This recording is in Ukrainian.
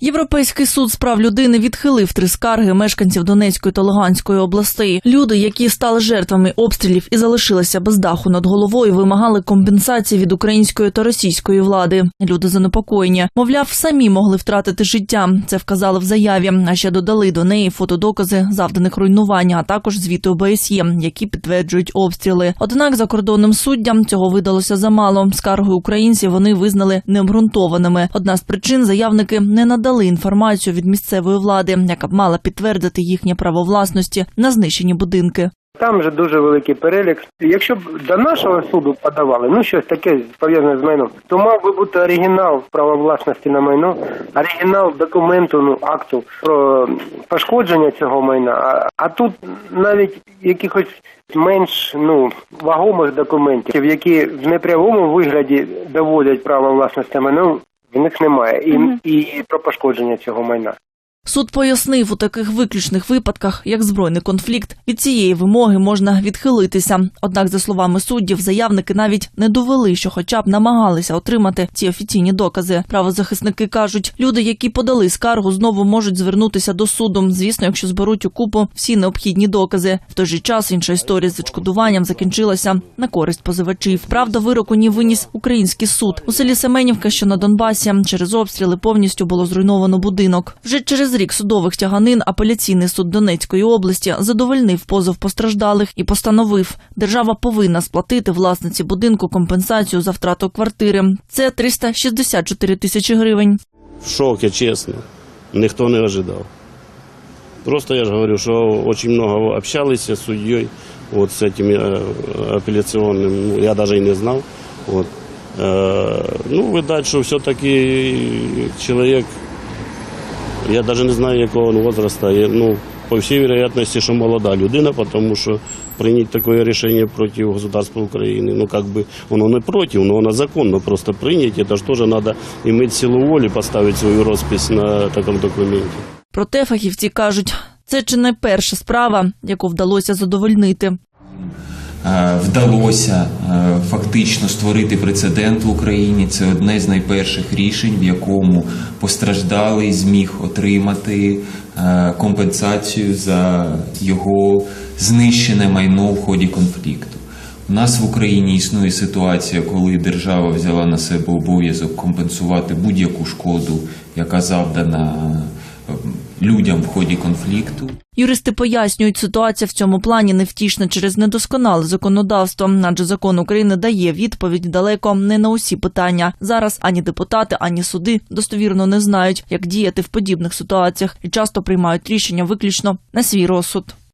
Європейський суд з прав людини відхилив три скарги мешканців Донецької та Луганської областей. Люди, які стали жертвами обстрілів і залишилися без даху над головою, вимагали компенсації від української та російської влади. Люди занепокоєні. Мовляв, самі могли втратити життя. Це вказали в заяві. А ще додали до неї фотодокази завданих руйнувань, а також звіти ОБСЄ, які підтверджують обстріли. Однак закордонним суддям цього видалося замало. Скарги українців вони визнали необґрунтованими. Одна з причин заявники не надали інформацію від місцевої влади, яка б мала підтвердити їхнє право власності на знищені будинки. Там же дуже великий перелік. Якщо б до нашого суду подавали, ну щось таке пов'язане з майном, то мав би бути оригінал права власності на майно, оригінал документу, ну акту про пошкодження цього майна. А, а тут навіть якихось менш ну вагомих документів, які в непрямому вигляді доводять право власності майно, в них немає і, і про пошкодження цього майна. Суд пояснив, у таких виключних випадках, як збройний конфлікт, від цієї вимоги можна відхилитися. Однак, за словами суддів, заявники навіть не довели, що хоча б намагалися отримати ці офіційні докази. Правозахисники кажуть, люди, які подали скаргу, знову можуть звернутися до суду. Звісно, якщо зберуть у купу всі необхідні докази. В той же час інша історія з відшкодуванням закінчилася на користь позивачів. Правда, вироку ні виніс український суд у селі Семенівка, що на Донбасі, через обстріли повністю було зруйновано будинок. Вже через рік судових тяганин апеляційний суд Донецької області задовольнив позов постраждалих і постановив, держава повинна сплатити власниці будинку компенсацію за втрату квартири. Це 364 тисячі гривень. в шоке, честно. Никто не ожидал. Просто я же говорю, что очень много общались с судьей, вот с этим э, апелляционным, ну, я даже и не знал. Вот. Э, ну, видать, что все-таки человек, я даже не знаю, якого он возраста, я, ну, по всей вероятности, что молода людина, потому что принять такое решение против государства Украины, ну, как бы, оно не против, но оно законно, просто принять, это же тоже надо иметь силу воли, поставить свою роспись на таком документе. Проте фахівці кажуть, це чи не перша справа, яку вдалося задовольнити. Е, вдалося е, фактично створити прецедент в Україні. Це одне з найперших рішень, в якому постраждалий зміг отримати е, компенсацію за його знищене майно в ході конфлікту. У нас в Україні існує ситуація, коли держава взяла на себе обов'язок компенсувати будь-яку шкоду, яка завдана людям в ході конфлікту. Юристи пояснюють, ситуація в цьому плані невтішна через недосконале законодавство, адже закон України дає відповідь далеко не на усі питання. Зараз ані депутати, ані суди достовірно не знають, як діяти в подібних ситуаціях і часто приймають рішення виключно на свій розсуд.